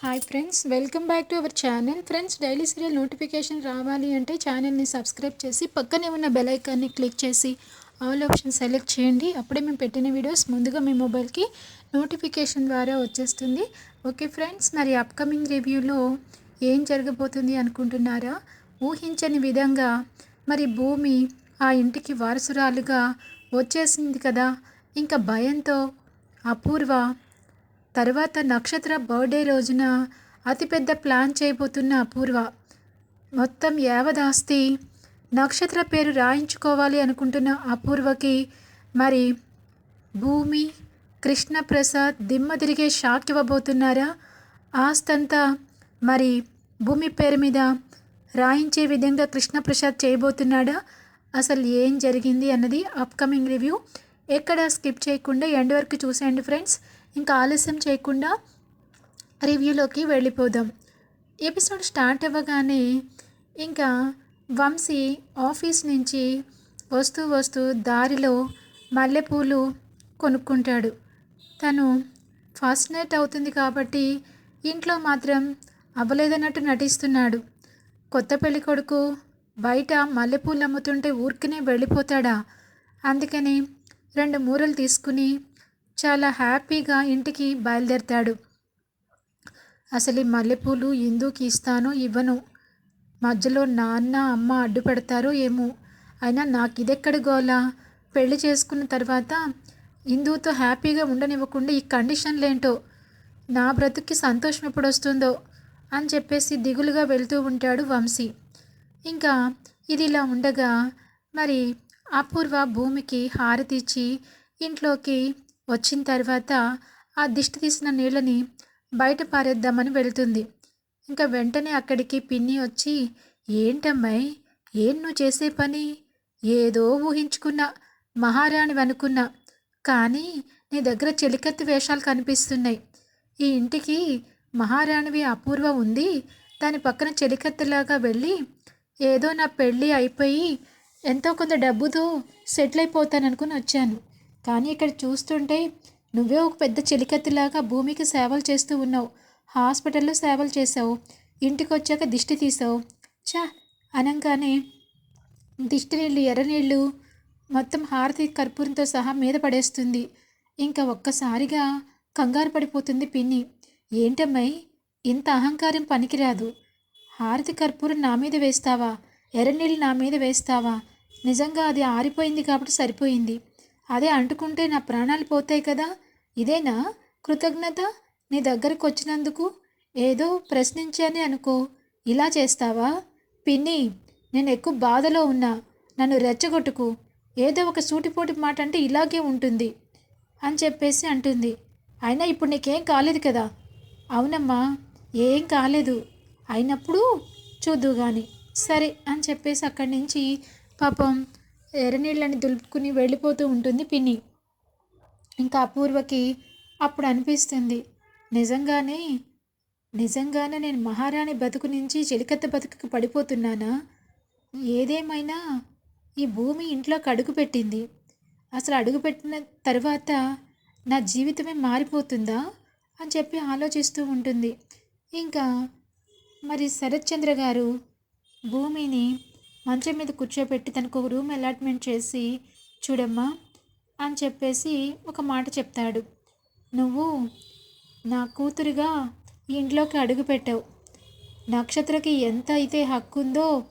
Hi friends welcome back to our channel friends daily serial notification రావాలి అంటే ఛానల్ని subscribe చేసి పక్కనే ఉన్న బెల్ ఐకాన్ని క్లిక్ చేసి ఆల్ ఆప్షన్ సెలెక్ట్ చేయండి. అప్పుడే మేము పెట్టిన వీడియోస్ ముందుగా మీ మొబైల్కి నోటిఫికేషన్ ద్వారా వచ్చేస్తుంది. ఓకే ఫ్రెండ్స్ మరి అప్కమింగ్ రివ్యూలో ఏం జరగబోతుంది అనుకుంటున్నారా? ఊహించని విధంగా మరి భూమి ఆ ఇంటికి వారసురాలుగా వచ్చేసింది కదా. ఇంకా భయంతో అపూర్వ తర్వాత నక్షత్ర బర్త్డే రోజున అతిపెద్ద ప్లాన్ చేయబోతున్న అపూర్వ. మొత్తం యావదాస్తి నక్షత్ర పేరు రాయించుకోవాలి అనుకుంటున్న అపూర్వకి మరి భూమి కృష్ణప్రసాద్ దిమ్మ తిరిగే షాక్ ఇవ్వబోతున్నారా? ఆస్తంతా మరి భూమి పేరు మీద రాయించే విధంగా కృష్ణప్రసాద్ చేయబోతున్నాడా? అసలు ఏం జరిగింది అన్నది అప్కమింగ్ రివ్యూ ఎక్కడ స్కిప్ చేయకుండా ఎండ్ వరకు చూసేయండి ఫ్రెండ్స్. ఇంకా ఆలస్యం చేయకుండా రివ్యూలోకి వెళ్ళిపోదాం. ఎపిసోడ్ స్టార్ట్ అవ్వగానే ఇంకా వంశీ ఆఫీస్ నుంచి వస్తూ వస్తూ దారిలో మల్లెపూలు కొనుక్కుంటాడు. తను ఫస్ట్ నైట్ అవుతుంది కాబట్టి ఇంట్లో మాత్రం అవ్వలేదన్నట్టు నటిస్తున్నాడు. కొత్త పెళ్ళి కొడుకు బయట మల్లెపూలు అమ్ముతుంటే ఊరికనే వెళ్ళిపోతాడా? అందుకని రెండు మూరలు తీసుకుని చాలా హ్యాపీగా ఇంటికి బయలుదేరతాడు. అసలు ఈ మల్లెపూలు ఎందుకు ఇస్తానో ఇవ్వను. మధ్యలో నాన్న అమ్మ అడ్డుపడతారో ఏమో. అయినా నాకు ఇదెక్కడ గోలా? పెళ్ళి చేసుకున్న తర్వాత హిందూతో హ్యాపీగా ఉండనివ్వకుండా ఈ కండిషన్లేంటో? నా బ్రతుక్కి సంతోషం ఎప్పుడు వస్తుందో అని చెప్పేసి దిగులుగా వెళ్తూ ఉంటాడు వంశీ. ఇంకా ఇది ఇలా ఉండగా మరి అపూర్వ భూమికి హారతి ఇచ్చి ఇంట్లోకి వచ్చిన తర్వాత ఆ దిష్టి తీసిన నీళ్ళని బయట పారేద్దామని వెళుతుంది. ఇంకా వెంటనే అక్కడికి పిన్ని వచ్చి ఏంటమ్మాయి? ఏం నువ్వు చేసే పని? ఏదో ఊహించుకున్నా మహారాణి అనుకున్నా కానీ నీ దగ్గర చెలికత్తి వేషాలు కనిపిస్తున్నాయి. ఈ ఇంటికి మహారాణివి అపూర్వ ఉంది. దాని పక్కన చెలికత్తిలాగా వెళ్ళి ఏదో నా పెళ్ళి అయిపోయి ఎంతో కొంత డబ్బుతో సెటిల్ అయిపోతాననుకుని వచ్చాను. కానీ ఇక్కడ చూస్తుంటే నువ్వే ఒక పెద్ద చెలికత్తిలాగా భూమికి సేవలు చేస్తూ ఉన్నావు. హాస్పిటల్లో సేవలు చేసావు ఇంటికి వచ్చాక దిష్టి తీసావు చా అనగానే దిష్టి నీళ్ళు ఎర్ర నీళ్ళు మొత్తం హారతి కర్పూరంతో సహా మీద పడేస్తుంది. ఇంకా ఒక్కసారిగా కంగారు పడిపోతుంది పిన్ని. ఏంటమ్మాయి? ఇంత అహంకారం పనికిరాదు. హారతి కర్పూరం నా మీద వేస్తావా? ఎర్రనీళ్ళు నా మీద వేస్తావా? నిజంగా అది ఆరిపోయింది కాబట్టి సరిపోయింది. అదే అంటుకుంటే నా ప్రాణాలు పోతాయి కదా. ఇదేనా? కృతజ్ఞత? నీ దగ్గరకు వచ్చినందుకు ఏదో ప్రశ్నించానే అనుకో. ఇలా చేస్తావా? పిన్ని నేను ఎక్కువ బాధలో ఉన్నా. నన్ను రెచ్చగొట్టుకు. ఏదో ఒక సూటిపోటి మాట అంటే ఇలాగే ఉంటుంది అని చెప్పేసి అంటుంది. అయినా ఇప్పుడు నీకేం కాలేదు కదా. అవునమ్మా ఏం కాలేదు. అయినప్పుడు చూద్దు కానీ సరే అని చెప్పేసి అక్కడి నుంచి పాపం ఎర్రనీళ్ళని దులుపుకుని వెళ్ళిపోతూ ఉంటుంది పిన్ని. ఇంకా అపూర్వకి అప్పుడు అనిపిస్తుంది నిజంగానే నిజంగానే నేను మహారాణి బతుకు నుంచి చెలికత్త బతుకుకి పడిపోతున్నానా? ఏదేమైనా ఈ భూమి ఇంట్లోకి అడుగు పెట్టింది. అసలు అడుగుపెట్టిన తర్వాత నా జీవితమే మారిపోతుందా? అని చెప్పి ఆలోచిస్తూ ఉంటుంది. ఇంకా మరి శరత్చంద్ర గారు భూమిని మంచం మీద కూర్చోబెట్టి తనకు ఒక రూమ్ అలాట్మెంట్ చేసి చూడమ్మా అని చెప్పేసి ఒక మాట చెప్తాడు. నువ్వు నా కూతురుగా ఈ ఇంట్లోకి అడుగు పెట్టావు. నక్షత్రకి ఎంత అయితే హక్కు ఉందో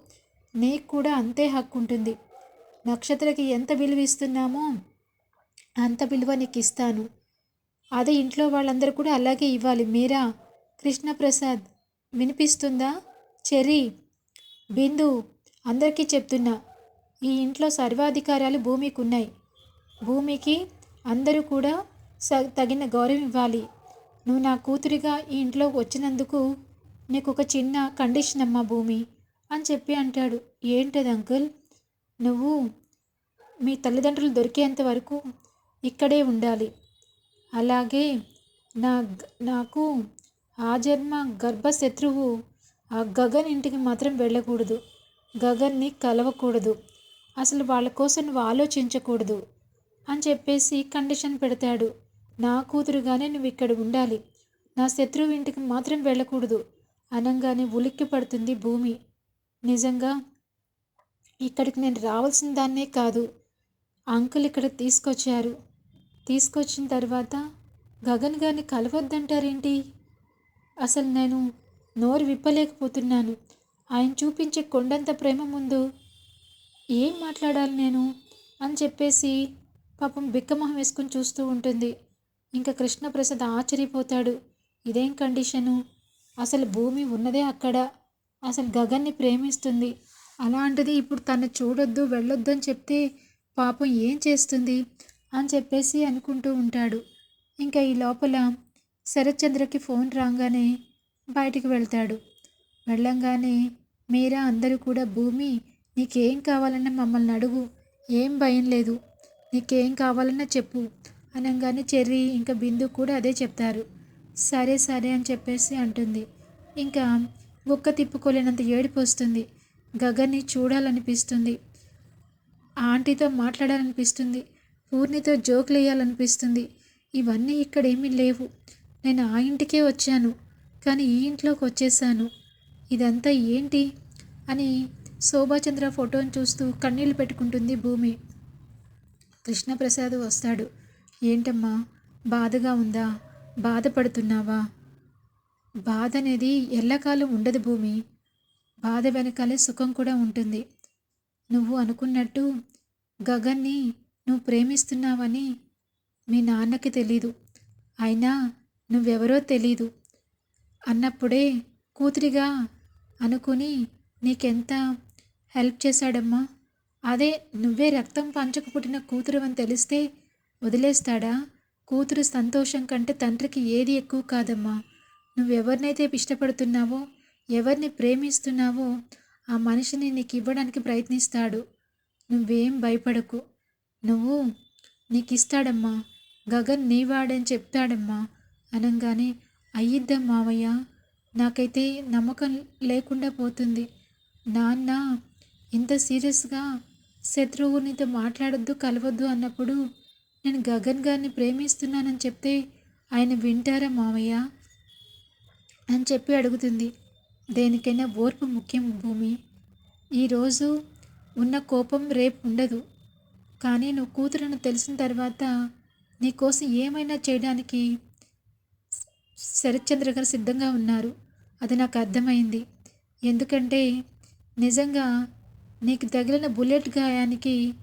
నీకు కూడా అంతే హక్కు ఉంటుంది. నక్షత్రకి ఎంత విలువ ఇస్తున్నామో అంత విలువ నీకు ఇస్తాను. అదే ఇంట్లో వాళ్ళందరూ కూడా అలాగే ఇవ్వాలి. మీరా? కృష్ణప్రసాద్ వినిపిస్తుందా? చెరీ బిందు అందరికీ చెప్తున్నా ఈ ఇంట్లో సర్వాధికారాలు భూమికి ఉన్నాయి భూమికి అందరూ కూడా స తగిన గౌరవం ఇవ్వాలి. నువ్వు నా కూతురిగా ఈ ఇంట్లో వచ్చినందుకు నీకు ఒక చిన్న కండిషన్ అమ్మా భూమి అని చెప్పి అంటాడు. ఏంటది అంకుల్? నువ్వు మీ తల్లిదండ్రులు దొరికేంత వరకు ఇక్కడే ఉండాలి. అలాగే నా నాకు ఆ జన్మ గర్భశత్రువు ఆ గగన్ ఇంటికి మాత్రం వెళ్ళకూడదు. గగన్ని కలవకూడదు. అసలు వాళ్ళ కోసం నువ్వు ఆలోచించకూడదు అని చెప్పేసి కండిషన్ పెడతాడు. నా కూతురుగానే నువ్వు ఇక్కడ ఉండాలి. నా శత్రువు ఇంటికి మాత్రం వెళ్ళకూడదు. అనంగానే ఉలిక్కి పడుతుంది భూమి. నిజంగా ఇక్కడికి నేను రావాల్సిన దాన్నే కాదు. అంకుల్ ఇక్కడ తీసుకొచ్చారు. తీసుకొచ్చిన తర్వాత గగన్ గారిని కలవద్దంటారేంటి? అసలు నేను నోరు విప్పలేకపోతున్నాను. ఆయన చూపించే కొండంత ప్రేమ ముందు ఏం మాట్లాడాలి నేను అని చెప్పేసి పాపం బిక్కమొహం వేసుకుని చూస్తూ ఉంటుంది. ఇంకా కృష్ణప్రసాద్ ఆశ్చర్యపోతాడు. ఇదేం కండిషను? అసలు భూమి ఉన్నదే అక్కడ. అసలు గగన్ని ప్రేమిస్తుంది. అలాంటిది ఇప్పుడు తను చూడొద్దు వెళ్ళొద్దు అని చెప్తే పాపం ఏం చేస్తుంది అని చెప్పేసి అనుకుంటూ ఉంటాడు. ఇంకా ఈ లోపల శరత్చంద్రకి ఫోన్ రాగానే బయటికి వెళ్తాడు. వెళ్ళంగానే మీరా అందరూ కూడా భూమి నీకేం కావాలన్నా మమ్మల్ని అడుగు ఏం భయం లేదు నీకేం కావాలన్నా చెప్పు అనగానే చెర్రి ఇంకా బిందు కూడా అదే చెప్తారు. సరే సరే అని చెప్పేసి అంటుంది. ఇంకా బుక్క తిప్పుకోలేనంత ఏడుపు వస్తుంది. గగన్ని చూడాలనిపిస్తుంది. ఆంటీతో మాట్లాడాలనిపిస్తుంది. పూర్ణితో జోకులు వేయాలనిపిస్తుంది ఇవన్నీ ఇక్కడేమీ లేవు. నేను ఆ ఇంటికే వచ్చాను. కానీ ఈ ఇంట్లోకి వచ్చేసాను ఇదంతా ఏంటి? అని శోభాచంద్ర ఫోటోని చూస్తూ కన్నీళ్ళు పెట్టుకుంటుంది భూమి. కృష్ణప్రసాద్ వస్తాడు. ఏంటమ్మా? బాధగా ఉందా? బాధపడుతున్నావా? బాధ అనేది ఎల్లకాలం ఉండదు భూమి. బాధ వెనకాలే సుఖం కూడా ఉంటుంది. నువ్వు అనుకున్నట్టు గగన్ని నువ్వు ప్రేమిస్తున్నావని మీ నాన్నకి తెలీదు. అయినా నువ్వెవరో తెలీదు. అన్నప్పుడే కూతురిగా అనుకుని నీకెంత హెల్ప్ చేశాడమ్మా? అదే నువ్వే రక్తం పంచకు పుట్టిన కూతురు అని తెలిస్తే వదిలేస్తాడా? కూతురు సంతోషం కంటే తండ్రికి ఏది ఎక్కువ కాదమ్మా. నువ్వెవరినైతే ఇష్టపడుతున్నావో ఎవరిని ప్రేమిస్తున్నావో ఆ మనిషిని నీకు ఇవ్వడానికి ప్రయత్నిస్తాడు. నువ్వేం భయపడకు. నువ్వు నీకు ఇస్తాడమ్మా గగన్ నీవాడని చెప్తాడమ్మా. అనగానే అయ్యిద్దాం మావయ్య. నాకైతే నమ్మకం లేకుండా పోతుంది. నాన్న ఇంత సీరియస్గా శత్రువు నీతో మాట్లాడొద్దు కలవద్దు అన్నప్పుడు నేను గగన్ గారిని ప్రేమిస్తున్నానని చెప్తే ఆయన వింటారా మామయ్య? అని చెప్పి అడుగుతుంది. దేనికైనా ఓర్పు ముఖ్యం భూమి. ఈరోజు ఉన్న కోపం రేపు ఉండదు. కానీ నువ్వు కూతురును తెలిసిన తర్వాత నీకోసం ఏమైనా చేయడానికి శరత్చంద్ర గారు సిద్ధంగా ఉన్నారు. అది నాకు అర్థమైంది. ఎందుకంటే నిజంగా నీకు తగిలిన బుల్లెట్ గాయానికి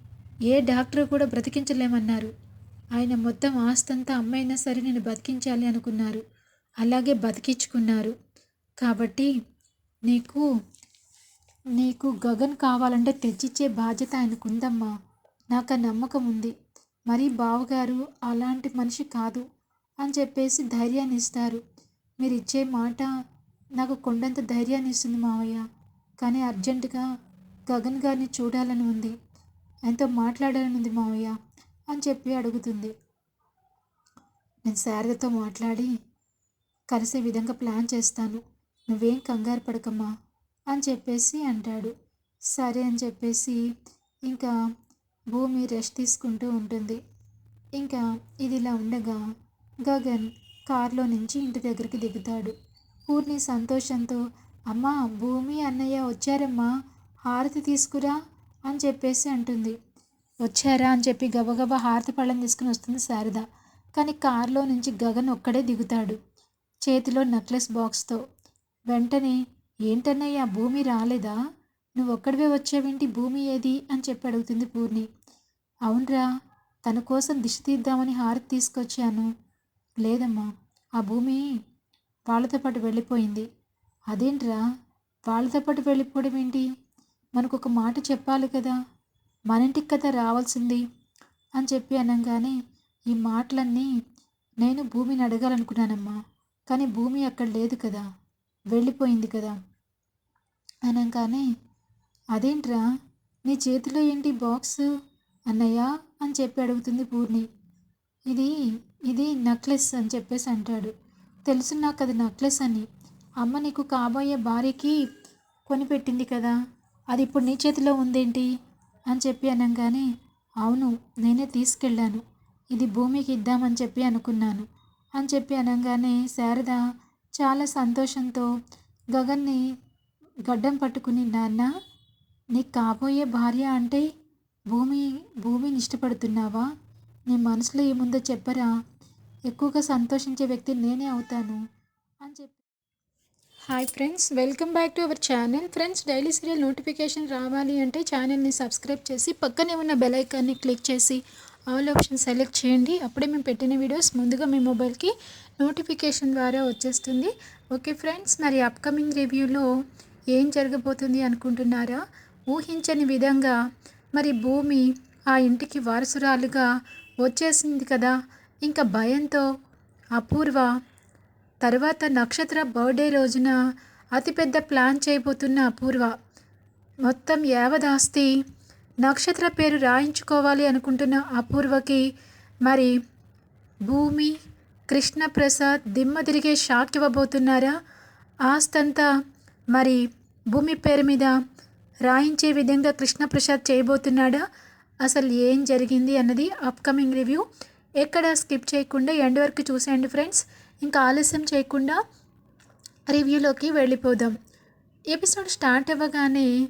ఏ డాక్టర్ కూడా బ్రతికించలేమన్నారు. ఆయన మొత్తం ఆస్తంతా అమ్మైనా సరే నేను బతికించాలి అనుకున్నారు. అలాగే బతికించుకున్నారు. కాబట్టి నీకు నీకు గగన్ కావాలంటే తెచ్చిచ్చే బాధ్యత ఆయనకు ఉందమ్మా నాకు ఆ నమ్మకం ఉంది. మరి బావగారు అలాంటి మనిషి కాదు అని చెప్పేసి ధైర్యాన్ని ఇస్తారు. మీరు ఇచ్చే మాట నాకు కొండంత ధైర్యాన్ని ఇస్తుంది మావయ్య. కానీ అర్జెంటుగా గగన్ గారిని చూడాలని ఉంది. ఆయనతో మాట్లాడాలని ఉంది మావయ్య అని చెప్పి అడుగుతుంది. నేను శారదతో మాట్లాడి కలిసే విధంగా ప్లాన్ చేస్తాను. నువ్వేం కంగారు పడకమ్మా అని చెప్పేసి అంటాడు. సరే అని చెప్పేసి ఇంకా భూమి రెస్ట్ తీసుకుంటూ ఉంటుంది. ఇంకా ఇది ఇలా ఉండగా గగన్ కారులో నుంచి ఇంటి దగ్గరికి దిగుతాడు. పూర్ణి సంతోషంతో అమ్మా భూమి అన్నయ్య వచ్చారమ్మా హారతి తీసుకురా అని చెప్పేసి అంటుంది. వచ్చారా అని చెప్పి గబగబా హారతి పళ్ళం తీసుకుని వస్తుంది శారద. కానీ కారులో నుంచి గగన్ ఒక్కడే దిగుతాడు చేతిలో నెక్లెస్ బాక్స్తో. వెంటనే ఏంటన్నయ్య భూమి రాలేదా? నువ్వు ఒక్కడివే వచ్చావేంటి? భూమి ఏది? అని చెప్పి అడుగుతుంది పూర్ణి. అవునరా తన కోసం దిశ తీద్దామని హారతి తీసుకొచ్చాను. లేదమ్మా ఆ భూమి వాళ్ళతో పాటు వెళ్ళిపోయింది. అదేంట్రా? వాళ్ళతో పాటు వెళ్ళిపోవడం ఏంటి? మనకు ఒక మాట చెప్పాలి కదా. మన ఇంటికి కదా రావాల్సింది? అని చెప్పి అనగానే ఈ మాటలన్నీ నేను భూమిని అడగాలనుకున్నానమ్మా. కానీ భూమి అక్కడ లేదు కదా. వెళ్ళిపోయింది కదా. అనగానే అదేంట్రా? నీ చేతిలో ఏంటి బాక్స్? అన్నయ్య? అని చెప్పి అడుగుతుంది పూర్ణి. ఇది ఇది నెక్లెస్ అని చెప్పేసి అంటాడు. తెలుసు నాకు అది నెక్లెస్ అని. అమ్మ నీకు కాబోయే భార్యకి కొనిపెట్టింది కదా అది ఇప్పుడు నీ చేతిలో ఉందేంటి? అని చెప్పి అనగానే అవును నేనే తీసుకెళ్ళాను. ఇది భూమికి ఇద్దామని చెప్పి అనుకున్నాను. అని చెప్పి అనగానే శారద చాలా సంతోషంతో గగన్ని గడ్డం పట్టుకుని నాన్న నీకు కాబోయే భార్య అంటే భూమి భూమిని ఇష్టపడుతున్నావా? నీ మనసులో ఏముందో చెప్పరా. ఎక్కువగా సంతోషించే వ్యక్తి నేనే అవుతాను అని చెప్పి hi friends welcome back to our channel friends daily serial notification రావాలి అంటే ఛానల్ని సబ్స్క్రైబ్ చేసి పక్కనే ఉన్న బెల్ ఐకాన్ని క్లిక్ చేసి ఆల్ ఆప్షన్ సెలెక్ట్ చేయండి. అప్పుడే మేము పెట్టిన వీడియోస్ ముందుగా మీ మొబైల్కి నోటిఫికేషన్ ద్వారా వచ్చేస్తుంది. ఓకే ఫ్రెండ్స్ మరి అప్కమింగ్ రివ్యూలో ఏం జరగబోతుంది అనుకుంటున్నారా? ఊహించని విధంగా మరి భూమి ఆ ఇంటికి వారసురాలుగా వచ్చేసింది కదా. ఇంకా భయంతో అపూర్వ తర్వాత నక్షత్ర బర్త్డే రోజున అతిపెద్ద ప్లాన్ చేయబోతున్న అపూర్వ. మొత్తం యావదాస్తి నక్షత్ర పేరు రాయించుకోవాలి అనుకుంటున్న అపూర్వకి మరి భూమి కృష్ణప్రసాద్ దిమ్మ తిరిగే షాక్ ఇవ్వబోతున్నారా? ఆస్తంతా మరి భూమి పేరు మీద రాయించే విధంగా కృష్ణప్రసాద్ చేయబోతున్నాడా? అసలు ఏం జరిగింది అన్నది అప్కమింగ్ రివ్యూ ఎక్కడ స్కిప్ చేయకుండా ఎండ్ వరకు చూసేయండి ఫ్రెండ్స్. ఇంకా ఆలస్యం చేయకుండా రివ్యూలోకి వెళ్ళిపోదాం. ఎపిసోడ్ స్టార్ట్ అవ్వగానే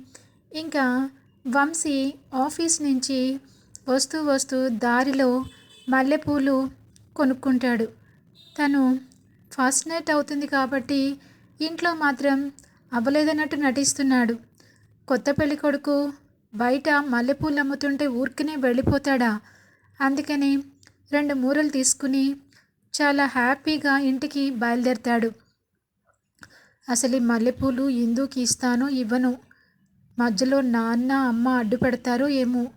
ఇంకా వంశీ ఆఫీస్ నుంచి వస్తూ వస్తూ దారిలో మల్లెపూలు కొనుక్కుంటాడు. తను ఫస్ట్ నైట్ అవుతుంది కాబట్టి ఇంట్లో మాత్రం అవ్వలేదన్నట్టు నటిస్తున్నాడు. కొత్త పెళ్ళి కొడుకు బయట మల్లెపూలు అమ్ముతుంటే ఊరికనే వెళ్ళిపోతాడా? అందుకని రెండు మూరలు తీసుకుని చాలా హ్యాపీగా ఇంటికి బయలుదేరతాడు. అసలు ఈ మల్లెపూలు ఎందుకు ఇస్తానో ఇవ్వను. మధ్యలో నాన్న అమ్మ అడ్డుపడతారో ఏమో.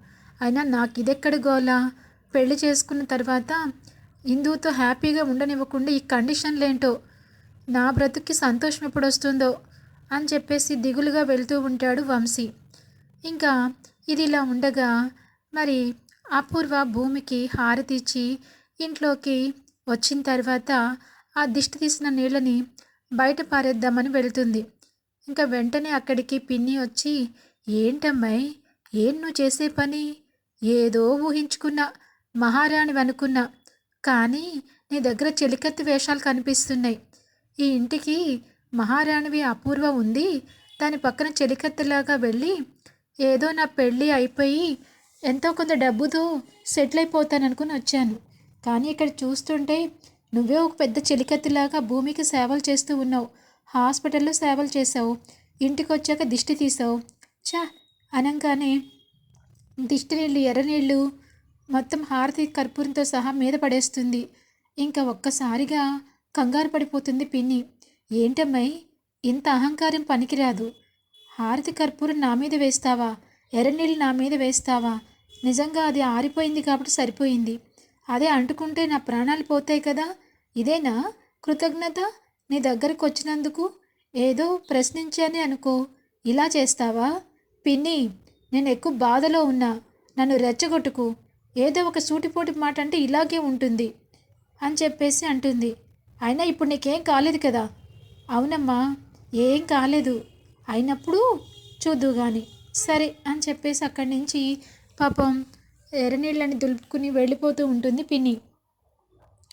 అయినా నాకు ఇదెక్కడ గోలా? పెళ్ళి చేసుకున్న తర్వాత హిందూతో హ్యాపీగా ఉండనివ్వకుండా ఈ కండిషన్లేంటో? నా బ్రతుక్కి సంతోషం ఎప్పుడు వస్తుందో అని చెప్పేసి దిగులుగా వెళ్తూ ఉంటాడు వంశీ. ఇంకా ఇది ఇలా ఉండగా మరి అపూర్వ భూమికి హారతిచ్చి ఇంట్లోకి వచ్చిన తర్వాత ఆ దిష్టి తీసిన నీళ్ళని బయట పారేద్దామని వెళుతుంది. ఇంకా వెంటనే అక్కడికి పిన్ని వచ్చి ఏంటమ్మాయి? ఏం నువ్వు చేసే పని? ఏదో ఊహించుకున్నా మహారాణి అనుకున్నా కానీ నీ దగ్గర చెలికత్తి వేషాలు కనిపిస్తున్నాయి. ఈ ఇంటికి మహారాణివి అపూర్వ ఉంది. దాని పక్కన చెలికత్తిలాగా వెళ్ళి ఏదో నా పెళ్ళి అయిపోయి ఎంతో కొంత డబ్బుతో సెటిల్ అయిపోతాననుకుని వచ్చాను. కానీ ఇక్కడ చూస్తుంటే నువ్వే ఒక పెద్ద చెలికత్తిలాగా భూమికి సేవలు చేస్తూ ఉన్నావు. హాస్పిటల్లో సేవలు చేసావు ఇంటికి వచ్చాక దిష్టి తీసావు చా అనగానే దిష్టి నీళ్ళు ఎర్ర నీళ్ళు మొత్తం హారతి కర్పూరంతో సహా మీద పడేస్తుంది. ఇంకా ఒక్కసారిగా కంగారు పడిపోతుంది పిన్ని. ఏంటమ్మాయి? ఇంత అహంకారం పనికిరాదు. హారతి కర్పూరం నా మీద వేస్తావా? ఎర్రనీళ్ళు నా మీద వేస్తావా? నిజంగా అది ఆరిపోయింది కాబట్టి సరిపోయింది. అదే అంటుకుంటే నా ప్రాణాలు పోతాయి కదా. ఇదేనా? కృతజ్ఞత? నీ దగ్గరకు వచ్చినందుకు ఏదో ప్రశ్నించానే అనుకో. ఇలా చేస్తావా? పిన్ని నేను ఎక్కువ బాధలో ఉన్నా. నన్ను రెచ్చగొట్టుకు. ఏదో ఒక సూటిపోటి మాట అంటే ఇలాగే ఉంటుంది అని చెప్పేసి అంటుంది. అయినా ఇప్పుడు నీకేం కాలేదు కదా. అవునమ్మా ఏం కాలేదు. అయినప్పుడు చూద్దు కానీ సరే అని చెప్పేసి అక్కడి నుంచి పాపం ఎర్రనీళ్ళని దులుపుకుని వెళ్ళిపోతూ ఉంటుంది పిన్ని.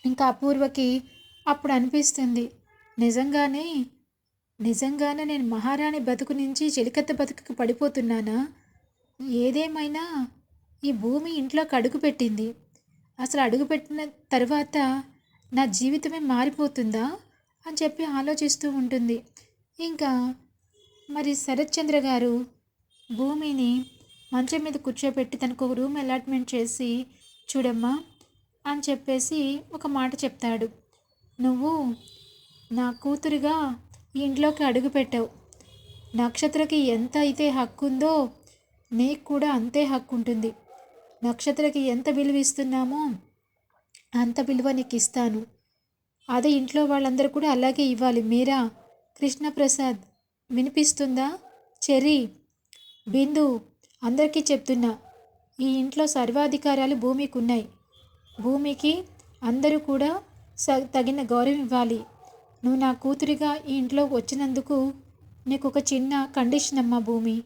ఇంకా అపూర్వకి అప్పుడు అనిపిస్తుంది నిజంగానే నిజంగానే నేను మహారాణి బతుకు నుంచి చెలికత్త బతుకుకి పడిపోతున్నానా? ఏదేమైనా ఈ భూమి ఇంట్లోకి అడుగు పెట్టింది. అసలు అడుగుపెట్టిన తర్వాత నా జీవితమే మారిపోతుందా? అని చెప్పి ఆలోచిస్తూ ఉంటుంది. ఇంకా మరి శరత్చంద్ర గారు భూమిని మంచం మీద కూర్చోబెట్టి తనకు ఒక రూమ్ అలాట్మెంట్ చేసి చూడమ్మా అని చెప్పేసి ఒక మాట చెప్తాడు. నువ్వు నా కూతురుగా ఈ ఇంట్లోకి అడుగు పెట్టావు. నక్షత్రకి ఎంత అయితే హక్కు ఉందో నీకు కూడా అంతే హక్కు ఉంటుంది. నక్షత్రకి ఎంత విలువ ఇస్తున్నామో అంత విలువ నీకు ఇస్తాను. అదే ఇంట్లో వాళ్ళందరూ కూడా అలాగే ఇవ్వాలి. మీరా? కృష్ణప్రసాద్ వినిపిస్తుందా? చెరీ బిందు అందరికీ చెప్తున్నా ఈ ఇంట్లో సర్వాధికారాలు భూమికి ఉన్నాయి భూమికి అందరూ కూడా స తగిన గౌరవం ఇవ్వాలి. నువ్వు నా కూతురిగా ఈ ఇంట్లో వచ్చినందుకు నీకు ఒక చిన్న కండిషన్ అమ్మా భూమి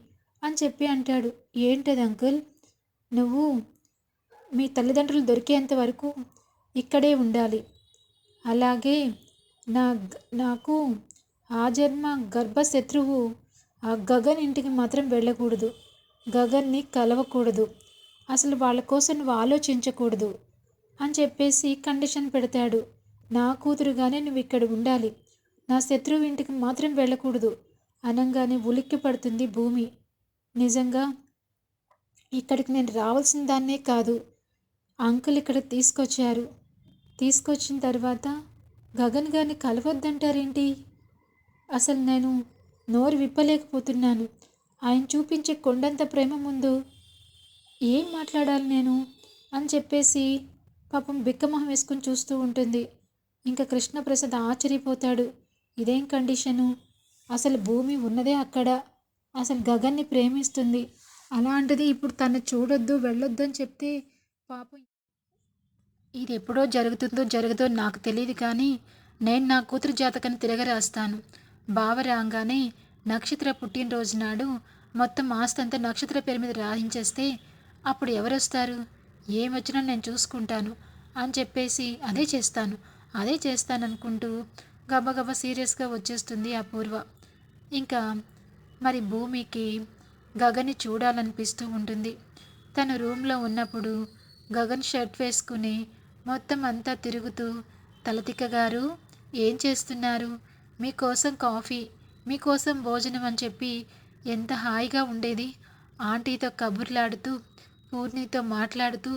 అని చెప్పి అంటాడు. ఏంటది అంకుల్? నువ్వు మీ తల్లిదండ్రులు దొరికేంత వరకు ఇక్కడే ఉండాలి. అలాగే నా నాకు ఆ జన్మ గర్భశత్రువు ఆ గగన్ ఇంటికి మాత్రం వెళ్ళకూడదు. గగన్ని కలవకూడదు. అసలు వాళ్ళ కోసం నువ్వు ఆలోచించకూడదు అని చెప్పేసి కండిషన్ పెడతాడు. నా కూతురుగానే నువ్వు ఇక్కడ ఉండాలి. నా శత్రువు ఇంటికి మాత్రం వెళ్ళకూడదు. అనంగానే ఉలిక్కి పడుతుంది భూమి. నిజంగా ఇక్కడికి నేను రావాల్సిన దాన్నే కాదు. అంకుల్ ఇక్కడ తీసుకొచ్చారు. తీసుకొచ్చిన తర్వాత గగన్ గారిని కలవద్దంటారేంటి? అసలు నేను నోరు విప్పలేకపోతున్నాను. ఆయన చూపించే కొండంత ప్రేమ ముందు ఏం మాట్లాడాలి నేను అని చెప్పేసి పాపం బిక్కమొహం వేసుకుని చూస్తూ ఉంటుంది. ఇంకా కృష్ణప్రసాద్ ఆశ్చర్యపోతాడు. ఇదేం కండిషను? అసలు భూమి ఉన్నదే అక్కడ. అసలు గగన్ని ప్రేమిస్తుంది. అలాంటిది ఇప్పుడు తను చూడొద్దు వెళ్ళొద్దు అని చెప్తే పాపం ఇది ఎప్పుడో జరుగుతుందో జరగదో నాకు తెలియదు కానీ నేను నా కూతురు జాతకాన్ని తిరగరాస్తాను. బావ రాగానే నక్షత్ర పుట్టినరోజు నాడు మొత్తం ఆస్తంతా నక్షత్ర పేరు మీద రాయించేస్తే అప్పుడు ఎవరు వస్తారు ఏమొచ్చినా నేను చూసుకుంటాను అని చెప్పేసి అదే చేస్తాను. అదే చేస్తాను అనుకుంటూ గబగబ సీరియస్గా వచ్చేస్తుంది అపూర్వ ఇంకా మరి భూమికి గగన్ని చూడాలనిపిస్తూ ఉంటుంది. తను రూమ్లో ఉన్నప్పుడు గగన్ షర్ట్ వేసుకుని మొత్తం అంతా తిరుగుతూ తలతిక్క గారు ఏం చేస్తున్నారు? మీకోసం కాఫీ మీకోసం భోజనం అని చెప్పి ఎంత హాయిగా ఉండేది. ఆంటీతో కబుర్లాడుతూ పూర్ణితో మాట్లాడుతూ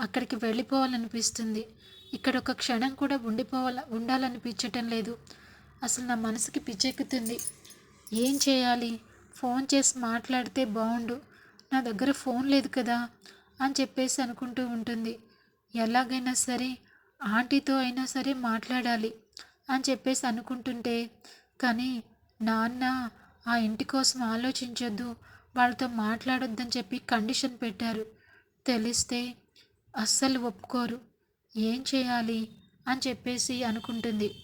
అక్కడికి వెళ్ళిపోవాలనిపిస్తుంది. ఇక్కడ ఒక క్షణం కూడా ఉండిపోవాల ఉండాలనిపించటం లేదు. అసలు నా మనసుకి పిచ్చెక్కుతుంది. ఏం చేయాలి? ఫోన్ చేసి మాట్లాడితే బాగుండు నా దగ్గర ఫోన్ లేదు కదా అని చెప్పేసి అనుకుంటూ ఉంటుంది. ఎలాగైనా సరే ఆంటీతో అయినా సరే మాట్లాడాలి అని చెప్పేసి అనుకుంటుంటే కానీ నాన్న ఆ ఇంటి కోసం ఆలోచించొద్దు. వాళ్ళతో మాట్లాడొద్దని చెప్పి కండిషన్ పెట్టారు. తెలిస్తే అస్సలు ఒప్పుకోరు. ఏం చేయాలి? అని చెప్పేసి అనుకుంటుంది.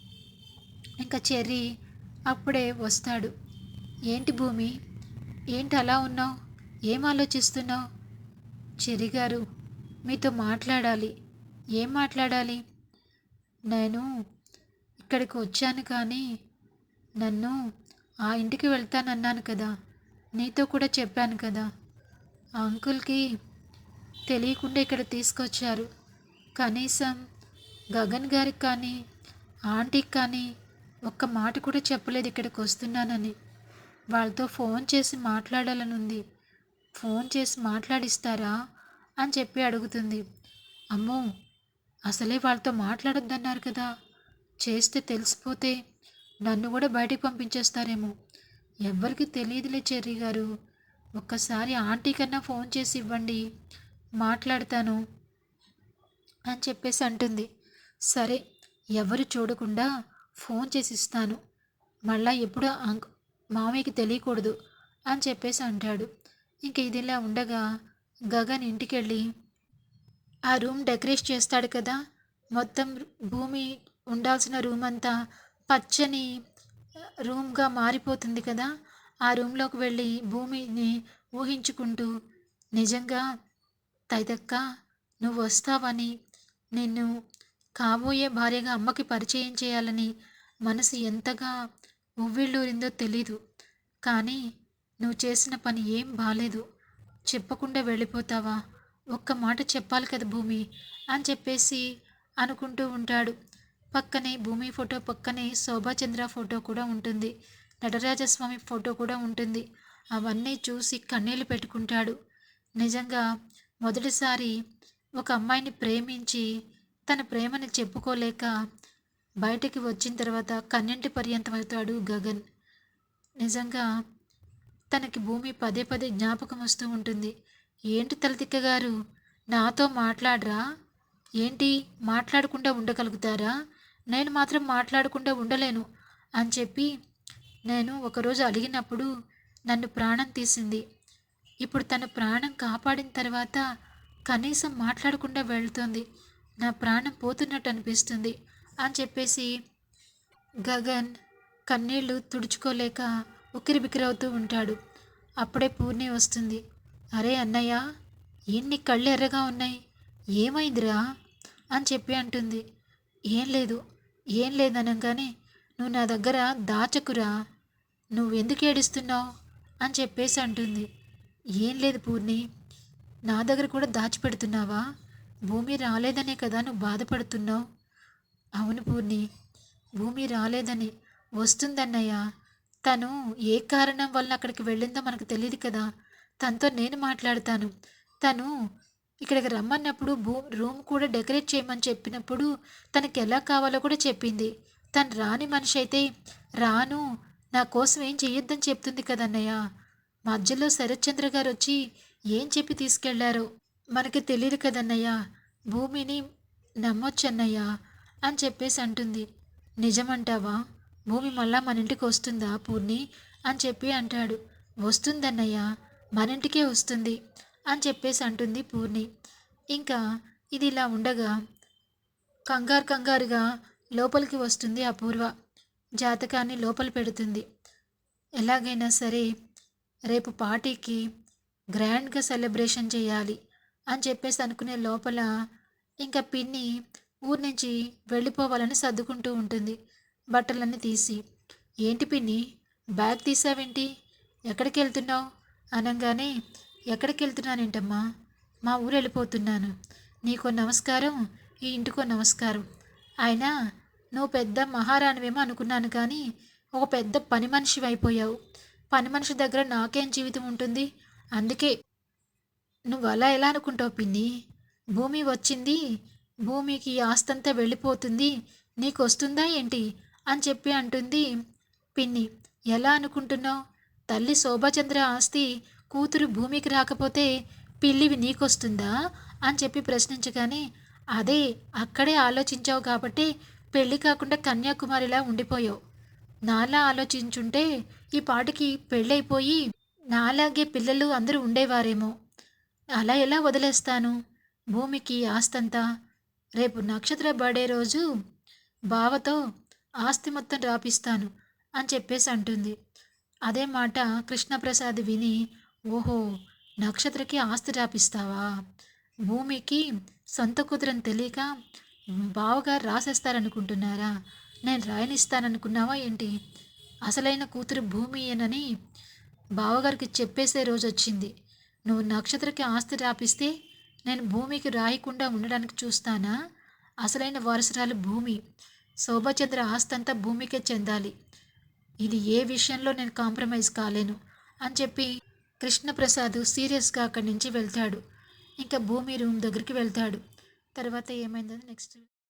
ఇంకా చెర్రీ అప్పుడే వస్తాడు. ఏంటి భూమి? ఏంటి అలా ఉన్నావు? ఏం ఆలోచిస్తున్నావు? చెర్రీ గారు మీతో మాట్లాడాలి. ఏం మాట్లాడాలి? నేను ఇక్కడికి వచ్చాను కానీ నన్ను ఆ ఇంటికి వెళ్తానన్నాను కదా. నీతో కూడా చెప్పాను కదా. ఆ అంకుల్కి తెలియకుండా ఇక్కడ తీసుకొచ్చారు. కనీసం గగన్ గారికి కానీ ఆంటీకి కానీ ఒక్క మాట కూడా చెప్పలేదు ఇక్కడికి వస్తున్నానని. వాళ్ళతో ఫోన్ చేసి మాట్లాడాలని ఉంది ఫోన్ చేసి మాట్లాడిస్తారా అని చెప్పి అడుగుతుంది. అమ్మో అసలే వాళ్ళతో మాట్లాడొద్దన్నారు కదా. చేస్తే తెలిసిపోతే నన్ను కూడా బయటికి పంపించేస్తారేమో. ఎవ్వరికి తెలియదులే చెర్రీ గారు. ఒక్కసారి ఆంటీ కన్నా ఫోన్ చేసి ఇవ్వండి. మాట్లాడతాను అని చెప్పేసి అంటుంది. సరే ఎవరు చూడకుండా ఫోన్ చేసి ఇస్తాను. మళ్ళా ఎప్పుడు అంక్ మామయ్యకి తెలియకూడదు అని చెప్పేసి అంటాడు. ఇంక ఇదిలా ఉండగా గగన్ ఇంటికి వెళ్ళి ఆ రూమ్ డెకరేట్ చేస్తాడు కదా. మొత్తం భూమి ఉండాల్సిన రూమ్ అంతా పచ్చని రూమ్గా మారిపోతుంది కదా. ఆ రూమ్లోకి వెళ్ళి భూమిని ఊహించుకుంటూ నిజంగా తైదక్క నువ్వు వస్తావని నిన్ను కాబోయే భార్యగా అమ్మకి పరిచయం చేయాలని మనసు ఎంతగా ఉవ్విళ్ళూరిందో తెలీదు. కానీ నువ్వు చేసిన పని ఏం బాలేదు. చెప్పకుండా వెళ్ళిపోతావా? ఒక్క మాట చెప్పాలి కదా భూమి అని చెప్పేసి అనుకుంటూ ఉంటాడు. పక్కనే భూమి ఫోటో పక్కనే శోభాచంద్ర ఫోటో కూడా ఉంటుంది. నటరాజస్వామి ఫోటో కూడా ఉంటుంది. అవన్నీ చూసి కన్నీళ్ళు పెట్టుకుంటాడు. నిజంగా మొదటిసారి ఒక అమ్మాయిని ప్రేమించి తన ప్రేమని చెప్పుకోలేక బయటికి వచ్చిన తర్వాత కన్నెంటి పర్యంతం అవుతాడు గగన్. నిజంగా తనకి భూమి పదే పదే జ్ఞాపకం వస్తూ ఉంటుంది. ఏంటి తలతిక్క గారు? నాతో మాట్లాడరా? ఏంటి? మాట్లాడకుండా ఉండగలుగుతారా? నేను మాత్రం మాట్లాడకుండా ఉండలేను అని చెప్పి నేను ఒకరోజు అడిగినప్పుడు నన్ను ప్రాణం తీసింది. ఇప్పుడు తన ప్రాణం కాపాడిన తర్వాత కనీసం మాట్లాడకుండా వెళ్తుంది. నా ప్రాణం పోతున్నట్టు అనిపిస్తుంది అని చెప్పేసి గగన్ కన్నీళ్ళు తుడుచుకోలేక ఉక్కిరి బిక్కిరవుతూ ఉంటాడు. అప్పుడే పూర్ణి వస్తుంది. అరే అన్నయ్య ఎన్ని కళ్ళు ఎర్రగా ఉన్నాయి. ఏమైందిరా? అని చెప్పి అంటుంది. ఏం లేదు ఏం లేదనగానే నువ్వు నా దగ్గర దాచకురా. నువ్వు ఎందుకు ఏడుస్తున్నావు? అని చెప్పేసి అంటుంది. ఏం లేదు పూర్ణి నా దగ్గర కూడా దాచిపెడుతున్నావా భూమి రాలేదనే కదా నువ్వు బాధపడుతున్నావు? అవును పూర్ణి భూమి రాలేదని వస్తుందన్నయ్య. తను ఏ కారణం వల్ల అక్కడికి వెళ్ళిందో మనకు తెలియదు కదా. తనతో నేను మాట్లాడతాను. తను ఇక్కడికి రమ్మన్నప్పుడు భూ రూమ్ కూడా డెకరేట్ చేయమని చెప్పినప్పుడు తనకి ఎలా కావాలో కూడా చెప్పింది. తను రాని మనిషి అయితే రాను నా కోసం ఏం చెయ్యొద్దని చెప్తుంది కదన్నయ్య మధ్యలో శరత్చంద్ర గారు వచ్చి ఏం చెప్పి తీసుకెళ్ళారో మనకి తెలియదు కదన్నయ్య భూమిని నమ్మొచ్చన్నయ్య అని చెప్పేసి అంటుంది. నిజమంటావా? భూమి మళ్ళా మన ఇంటికి వస్తుందా పూర్ణి? అని చెప్పి అంటాడు. వస్తుందన్నయ్య మన ఇంటికే వస్తుంది. అని చెప్పేసి అంటుంది పూర్ణి. ఇంకా ఇది ఇలా ఉండగా కంగారు కంగారుగా లోపలికి వస్తుంది అపూర్వ జాతకాన్ని లోపల పెడుతుంది. ఎలాగైనా సరే రేపు పార్టీకి గ్రాండ్గా సెలబ్రేషన్ చేయాలి అని చెప్పేసి అనుకునే లోపల ఇంకా పిన్ని ఊరి నుంచి వెళ్ళిపోవాలని సర్దుకుంటూ ఉంటుంది బట్టలన్నీ తీసి. ఏంటి పిన్ని బ్యాగ్ తీసావేంటి? ఎక్కడికి వెళ్తున్నావు? అనగానే ఎక్కడికి వెళ్తున్నానేంటమ్మా మా ఊరు వెళ్ళిపోతున్నాను నీకో నమస్కారం ఈ ఇంటికో నమస్కారం. అయినా నువ్వు పెద్ద మహారాణివేమో అనుకున్నాను కానీ ఒక పెద్ద పని మనిషి అయిపోయావు పని మనిషి దగ్గర నాకేం జీవితం ఉంటుంది? అందుకే. నువ్వు అలా ఎలా అనుకుంటావు పిన్ని? భూమి వచ్చింది భూమికి ఆస్తంతా వెళ్ళిపోతుంది నీకు వస్తుందా ఏంటి? అని చెప్పి అంటుంది పిన్ని. ఎలా అనుకుంటున్నావు? తల్లి శోభాచంద్ర ఆస్తి కూతురు భూమికి రాకపోతే పిల్లివి నీకొస్తుందా? అని చెప్పి ప్రశ్నించగానే అదే అక్కడే ఆలోచించావు కాబట్టి పెళ్ళి కాకుండా కన్యాకుమారిలా ఉండిపోయావు. నాలా ఆలోచించుంటే ఈ పాటికి పెళ్ళైపోయి నాలాగే పిల్లలు అందరూ ఉండేవారేమో. అలా ఎలా వదిలేస్తాను? భూమికి ఆస్తంతా. రేపు నక్షత్ర పడే రోజు బావతో ఆస్తి మొత్తం రాపిస్తాను అని చెప్పేసి అంటుంది. అదే మాట కృష్ణప్రసాద్ విని ఓహో నక్షత్రకి ఆస్తి రాపిస్తావా? భూమికి సొంత కుదరని తెలియక బావగారు రాసేస్తారనుకుంటున్నారా? నేను రాయనిస్తాననుకున్నావా ఏంటి? అసలైన కూతురు భూమియేనని బావగారికి చెప్పేసే రోజు వచ్చింది నువ్వు నక్షత్రకి ఆస్తి రాపిస్తే నేను భూమికి రాయకుండా ఉండడానికి చూస్తానా? అసలైన వారసురాలు భూమి. శోభచంద్ర ఆస్తి అంతా భూమికే చెందాలి. ఇది ఏ విషయంలో నేను కాంప్రమైజ్ కాలేను అని చెప్పి కృష్ణప్రసాద్ సీరియస్గా అక్కడి నుంచి వెళ్తాడు. ఇంకా భూమి రూమ్ దగ్గరికి వెళ్తాడు. తర్వాత ఏమైందని నెక్స్ట్